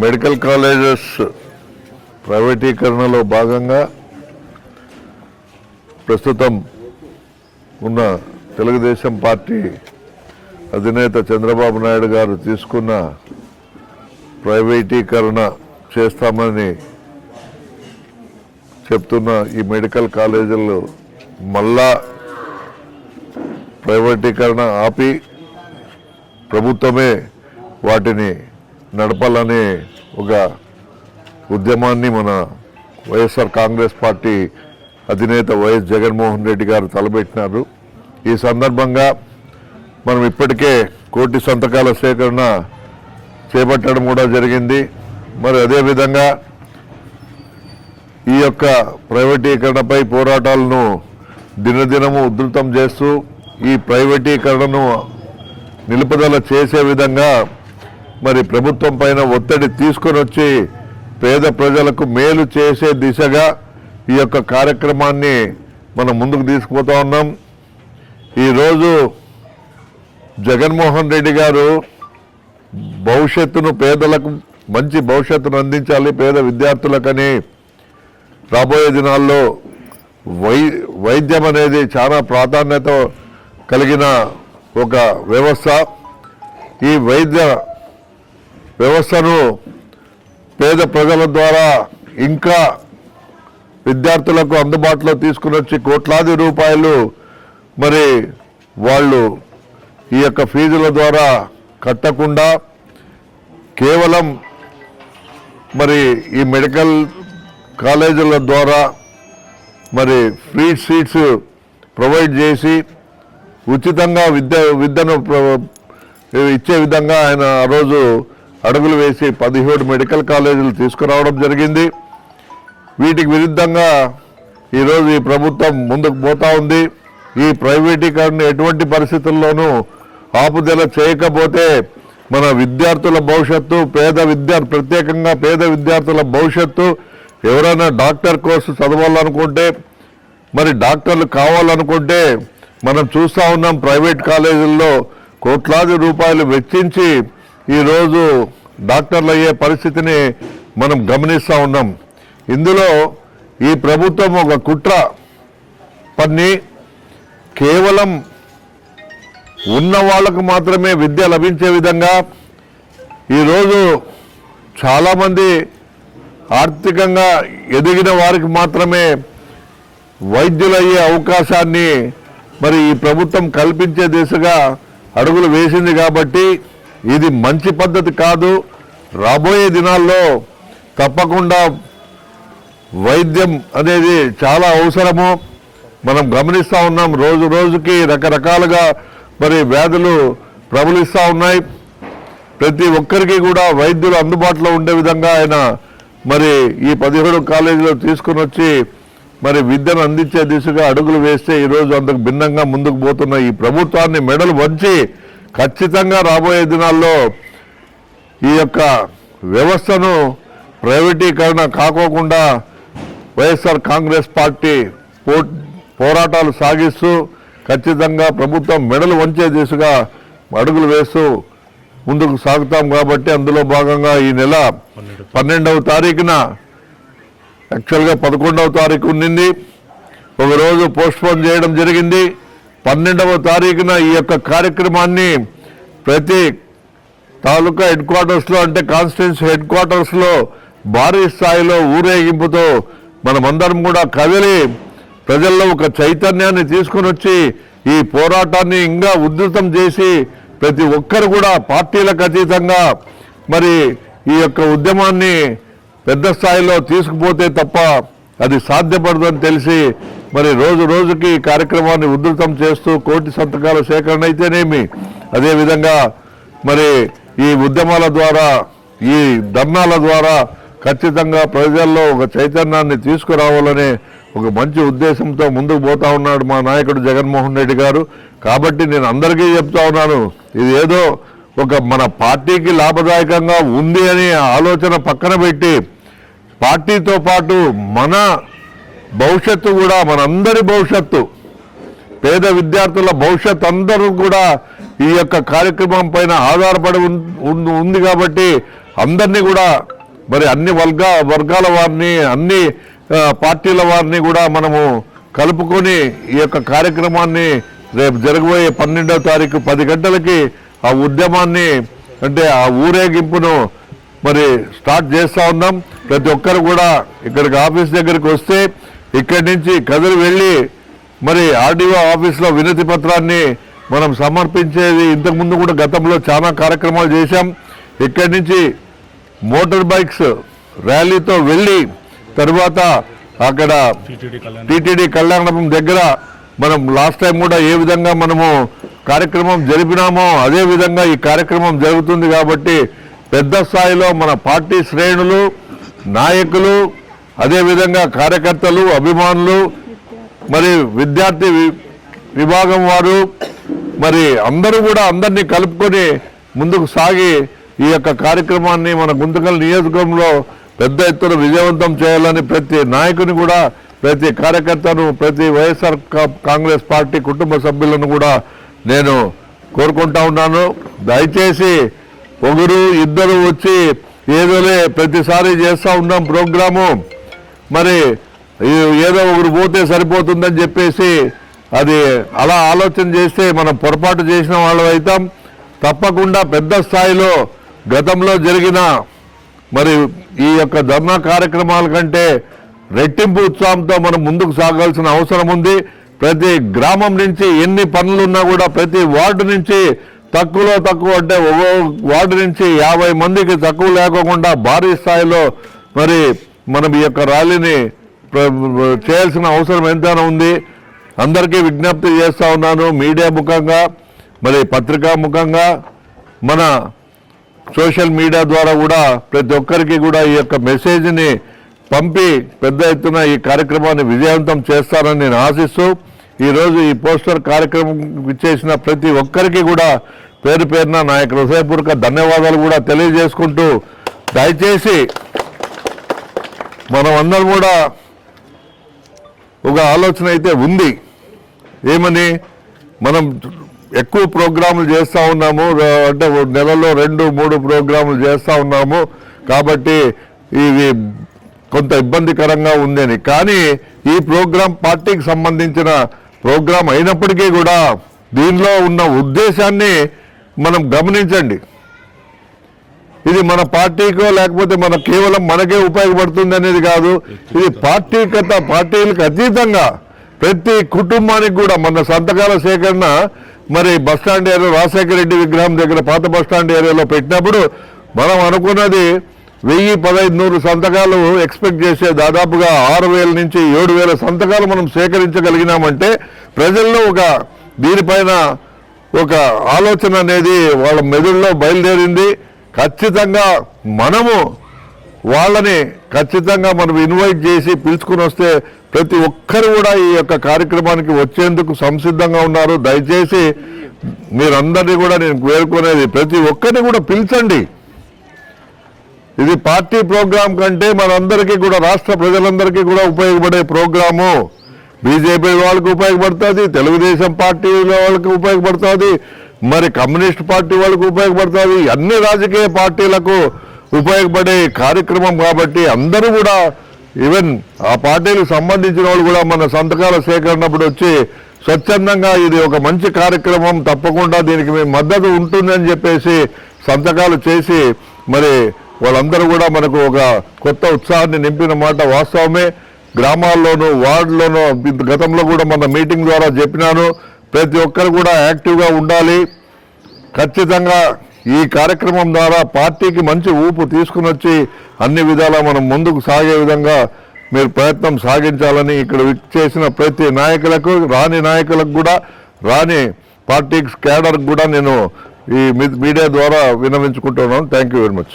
Medical colleges ప్రైవేటీకరణలో భాగంగా ప్రస్తుతం ఉన్న తెలుగుదేశం పార్టీ అధినేత చంద్రబాబు నాయుడు గారు తీసుకున్న ప్రైవేటీకరణ చేస్తామని చెప్తున్న ఈ మెడికల్ కాలేజీలు మళ్ళా ప్రైవేటీకరణ ఆపి ప్రభుత్వమే వాటిని నడపాలనే ఒక ఉద్యమాన్ని మన వైఎస్ఆర్ కాంగ్రెస్ పార్టీ అధినేత వైఎస్ జగన్మోహన్ రెడ్డి గారు తలపెట్టినారు. ఈ సందర్భంగా మనం ఇప్పటికే కోటి సంతకాల సేకరణ చేపట్టడం కూడా జరిగింది. మరి అదేవిధంగా ఈ యొక్క ప్రైవేటీకరణపై పోరాటాలను దినదినము ఉధృతం చేస్తూ ఈ ప్రైవేటీకరణను నిలుపుదల చేసే విధంగా మరి ప్రభుత్వం పైన ఒత్తిడి తీసుకొని వచ్చి పేద ప్రజలకు మేలు చేసే దిశగా ఈ యొక్క కార్యక్రమాన్ని మనం ముందుకు తీసుకుపోతా ఉన్నాం. ఈరోజు జగన్మోహన్ రెడ్డి గారు భవిష్యత్తును పేదలకు మంచి భవిష్యత్తును అందించాలి పేద విద్యార్థులకని రాబోయే దినాల్లో వై వైద్యం అనేది చాలా ప్రాధాన్యత కలిగిన ఒక వ్యవస్థ. ఈ వైద్య వ్యవస్థను పేద ప్రజల ద్వారా ఇంకా విద్యార్థులకు అందుబాటులో తీసుకుని వచ్చి కోట్లాది రూపాయలు మరి వాళ్ళు ఈ యొక్క ఫీజుల ద్వారా కట్టకుండా కేవలం మరి ఈ మెడికల్ కాలేజీల ద్వారా మరి ఫ్రీ సీట్స్ ప్రొవైడ్ చేసి ఉచితంగా విద్య విద్యను ఇచ్చే విధంగా ఆయన ఆ రోజు అడుగులు వేసి పదిహేడు మెడికల్ కాలేజీలు తీసుకురావడం జరిగింది. వీటికి విరుద్ధంగా ఈరోజు ఈ ప్రభుత్వం ముందుకు పోతా ఉంది. ఈ ప్రైవేటీకరణ ఎటువంటి పరిస్థితుల్లోనూ ఆపుదల చేయకపోతే మన విద్యార్థుల భవిష్యత్తు పేద విద్యార్థి ప్రత్యేకంగా పేద విద్యార్థుల భవిష్యత్తు ఎవరైనా డాక్టర్ కోర్సు చదవాలనుకుంటే మరి డాక్టర్లు కావాలనుకుంటే మనం చూస్తూ ఉన్నాం ప్రైవేట్ కాలేజీల్లో కోట్లాది రూపాయలు వెచ్చించి ఈరోజు డాక్టర్లు అయ్యే పరిస్థితిని మనం గమనిస్తూ ఉన్నాం. ఇందులో ఈ ప్రభుత్వం ఒక కుట్ర పన్ని కేవలం ఉన్న వాళ్ళకు మాత్రమే విద్య లభించే విధంగా ఈరోజు చాలామంది ఆర్థికంగా ఎదిగిన వారికి మాత్రమే వైద్యులయ్యే అవకాశాన్ని మరి ఈ ప్రభుత్వం కల్పించే దిశగా అడుగులు వేసింది కాబట్టి ఇది మంచి పద్ధతి కాదు. రాబోయే దినాల్లో తప్పకుండా వైద్యం అనేది చాలా అవసరము. మనం గమనిస్తూ ఉన్నాం రోజు రోజుకి రకరకాలుగా మరి వ్యాధులు ప్రబలిస్తూ ఉన్నాయి. ప్రతి ఒక్కరికి కూడా వైద్యులు అందుబాటులో ఉండే విధంగా ఆయన మరి ఈ పదిహేడు కాలేజీలో తీసుకుని వచ్చి మరి విద్యను అందించే దిశగా అడుగులు వేస్తే ఈరోజు అందుకు భిన్నంగా ముందుకు పోతున్న ఈ ప్రభుత్వాన్ని మెడలు వంచి ఖచ్చితంగా రాబోయే దినాల్లో ఈ యొక్క వ్యవస్థను ప్రైవేటీకరణ కాకోకుండా వైఎస్ఆర్ కాంగ్రెస్ పార్టీ పో పోరాటాలు సాగిస్తూ ఖచ్చితంగా ప్రభుత్వం మెడలు వంచే దిశగా అడుగులు వేస్తూ ముందుకు సాగుతాం కాబట్టి అందులో భాగంగా ఈ నెల పన్నెండవ తారీఖున యాక్చువల్గా పదకొండవ తారీఖు ఉండింది ఒకరోజు పోస్ట్పోన్ చేయడం జరిగింది. పన్నెండవ తారీఖున ఈ యొక్క కార్యక్రమాన్ని ప్రతి తాలూకా హెడ్ క్వార్టర్స్లో అంటే కాన్స్టిట్యూన్సీ హెడ్ క్వార్టర్స్లో భారీ స్థాయిలో ఊరేగింపుతో మనమందరం కూడా కదిలి ప్రజల్లో ఒక చైతన్యాన్ని తీసుకొని వచ్చి ఈ పోరాటాన్ని ఇంకా ఉధృతం చేసి ప్రతి ఒక్కరు కూడా పార్టీలకు అతీతంగా మరి ఈ యొక్క ఉద్యమాన్ని పెద్ద స్థాయిలో తీసుకుపోతే తప్ప అది సాధ్యపడదని తెలిసి మరి రోజు రోజుకి కార్యక్రమాన్ని ఉధృతం చేస్తూ కోటి సంతకాల సేకరణ అయితేనేమి? అదేవిధంగా మరి ఈ ఉద్యమాల ద్వారా ఈ ధర్నాల ద్వారా ఖచ్చితంగా ప్రజల్లో ఒక చైతన్యాన్ని తీసుకురావాలనే ఒక మంచి ఉద్దేశంతో ముందుకు పోతా ఉన్నాడు మా నాయకుడు జగన్మోహన్ రెడ్డి గారు. కాబట్టి నేను అందరికీ చెప్తా ఉన్నాను ఇది ఏదో ఒక మన పార్టీకి లాభదాయకంగా ఉంది అని ఆలోచన పక్కన పెట్టి పార్టీతో పాటు మన భవిష్యత్తు కూడా మనందరి భవిష్యత్తు. పేద విద్యార్థుల భవిష్యత్ అందరూ కూడా ఈ యొక్క కార్యక్రమం పైన ఆధారపడి ఉంది కాబట్టి అందరినీ కూడా మరి అన్ని వర్గ వర్గాల వారిని అన్ని పార్టీల వారిని కూడా మనము కలుపుకొని ఈ యొక్క కార్యక్రమాన్ని రేపు జరగబోయే పన్నెండవ తారీఖు పది గంటలకి ఆ ఉద్యమాన్ని అంటే ఆ ఊరేగింపును మరి స్టార్ట్ చేస్తూ ఉన్నాం. ప్రతి ఒక్కరు కూడా ఇక్కడికి ఆఫీస్ దగ్గరికి వస్తే ఇక్కడి నుంచి కదిలి వెళ్ళి మరి ఆర్డీఓ ఆఫీస్లో వినతి పత్రాన్ని మనం సమర్పించేది ఇంతకుముందు కూడా గతంలో చాలా కార్యక్రమాలు చేశాం. ఇక్కడి నుంచి మోటార్ బైక్స్ ర్యాలీతో వెళ్ళి తర్వాత అక్కడ టీటీడీ కళ్యాణం దగ్గర మనం లాస్ట్ టైం కూడా ఏ విధంగా మనము కార్యక్రమం జరిపినామో అదే విధంగా ఈ కార్యక్రమం జరుగుతుంది కాబట్టి పెద్ద స్థాయిలో మన పార్టీ శ్రేణులు నాయకులు అదేవిధంగా కార్యకర్తలు అభిమానులు మరి విద్యార్థి వి- విభాగం వారు మరి అందరూ కూడా అందరినీ కలుపుకొని ముందుకు సాగి ఈ యొక్క కార్యక్రమాన్ని మన గుంతకల్ నియోజకవర్గంలో పెద్ద ఎత్తున విజయవంతం చేయాలని ప్రతి నాయకుని కూడా ప్రతి కార్యకర్తను ప్రతి వైఎస్ఆర్ కాంగ్రెస్ పార్టీ కుటుంబ సభ్యులను కూడా నేను కోరుకుంటా ఉన్నాను. దయచేసి ఒకరు ఇద్దరు వచ్చి ఏదోలే ప్రతిసారి చేస్తూ ఉన్నాం ప్రోగ్రాము. మరి ఈ- ఏదో ఒకరు పోతే సరిపోతుందని చెప్పేసి అది అలా ఆలోచన చేస్తే మనం పొరపాటు చేసిన వాళ్ళు అవుతాం. తప్పకుండా పెద్ద స్థాయిలో గతంలో జరిగిన మరి ఈ యొక్క ధర్నా కార్యక్రమాల కంటే రెట్టింపు ఉత్సాహంతో మనం ముందుకు సాగాల్సిన అవసరం ఉంది. ప్రతి గ్రామం నుంచి ఎన్ని పనులున్నా కూడా ప్రతి వార్డు నుంచి తక్కువలో తక్కువ అంటే ఒక్కో వార్డు నుంచి యాభై మందికి తక్కువ లేకోకుండా భారీ స్థాయిలో మరి మనం ఈ యొక్క ర్యాలీని చేయాల్సిన అవసరం ఎంతైనా ఉంది. అందరికీ విజ్ఞప్తి చేస్తూ ఉన్నాను మీడియా ముఖంగా మరి పత్రికా ముఖంగా మన సోషల్ మీడియా ద్వారా కూడా ప్రతి ఒక్కరికి కూడా ఈ యొక్క మెసేజ్ని పంపి పెద్ద ఎత్తున ఈ కార్యక్రమాన్ని విజయవంతం చేస్తారని నేను ఆశిస్తూ ఈరోజు ఈ పోస్టర్ కార్యక్రమం ఇచ్చేసిన ప్రతి ఒక్కరికి కూడా పేరు పేరున నా యొక్క హృదయపూర్వక ధన్యవాదాలు కూడా తెలియజేసుకుంటూ దయచేసి మనం అందరం కూడా ఒక ఆలోచన అయితే ఉంది. ఏమని మనం ఎక్కువ ప్రోగ్రాములు చేస్తూ ఉన్నాము. అంటే నెలలో రెండు మూడు ప్రోగ్రాములు చేస్తూ ఉన్నాము. కాబట్టి ఇది కొంత ఇబ్బందికరంగా ఉందని. కానీ ఈ ప్రోగ్రాం పార్టీకి సంబంధించిన ప్రోగ్రాం అయినప్పటికీ కూడా దీనిలో ఉన్న ఉద్దేశాన్ని మనం గమనించండి. ఇది మన పార్టీకో లేకపోతే మన కేవలం మనకే ఉపయోగపడుతుంది అనేది కాదు. ఇది పార్టీ కథ పార్టీలకు అతీతంగా ప్రతి కుటుంబానికి కూడా మన సంతకాల సేకరణ మరి బస్టాండ్ ఏరియా రాజశేఖర రెడ్డి విగ్రహం దగ్గర పాత బస్టాండ్ ఏరియాలో పెట్టినప్పుడు మనం అనుకున్నది వెయ్యి పదహైదు నూరు సంతకాలు ఎక్స్పెక్ట్ చేసే దాదాపుగా ఆరు వేల నుంచి ఏడు వేల సంతకాలు మనం సేకరించగలిగినామంటే ప్రజల్లో ఒక దీనిపైన ఒక ఆలోచన అనేది వాళ్ళ మెదడులో బయలుదేరింది. ఖచ్చితంగా మనము వాళ్ళని ఖచ్చితంగా మనం ఇన్వైట్ చేసి పిలుచుకుని వస్తే ప్రతి ఒక్కరు కూడా ఈ యొక్క కార్యక్రమానికి వచ్చేందుకు సంసిద్ధంగా ఉన్నారు. దయచేసి మీరందరినీ కూడా నేను వేడుకునేది ప్రతి ఒక్కరిని కూడా పిలిచండి. ఇది పార్టీ ప్రోగ్రాం కంటే మనందరికీ కూడా రాష్ట్ర ప్రజలందరికీ కూడా ఉపయోగపడే ప్రోగ్రాము. బీజేపీ వాళ్ళకి ఉపయోగపడుతుంది తెలుగుదేశం పార్టీ వాళ్ళకి ఉపయోగపడుతుంది మరి కమ్యూనిస్ట్ పార్టీ వాళ్ళకు ఉపయోగపడుతుంది. అన్ని రాజకీయ పార్టీలకు ఉపయోగపడే కార్యక్రమం కాబట్టి అందరూ కూడా ఈవెన్ ఆ పార్టీలకు సంబంధించిన వాళ్ళు కూడా మన సంతకాల సేకరణప్పుడు వచ్చి స్వచ్ఛందంగా ఇది ఒక మంచి కార్యక్రమం తప్పకుండా దీనికి మీ మద్దతు ఉంటుందని చెప్పేసి సంతకాలు చేసి మరి వాళ్ళందరూ కూడా మనకు ఒక కొత్త ఉత్సాహాన్ని నింపిన మాట వాస్తవమే. గ్రామాల్లోనూ వార్డులోనూ గతంలో కూడా మన మీటింగ్ ద్వారా చెప్పినాను. ప్రతి ఒక్కరు కూడా యాక్టివ్గా ఉండాలి. ఖచ్చితంగా ఈ కార్యక్రమం ద్వారా పార్టీకి మంచి ఊపు తీసుకుని వచ్చి అన్ని విధాలా మనం ముందుకు సాగే విధంగా మీరు ప్రయత్నం సాగించాలని ఇక్కడ చేసిన ప్రతి నాయకులకు రాని నాయకులకు కూడా రాని పార్టీ క్యాడర్ కూడా నేను ఈ మీడియా ద్వారా విన్నవించుకుంటున్నాను. Thank you very much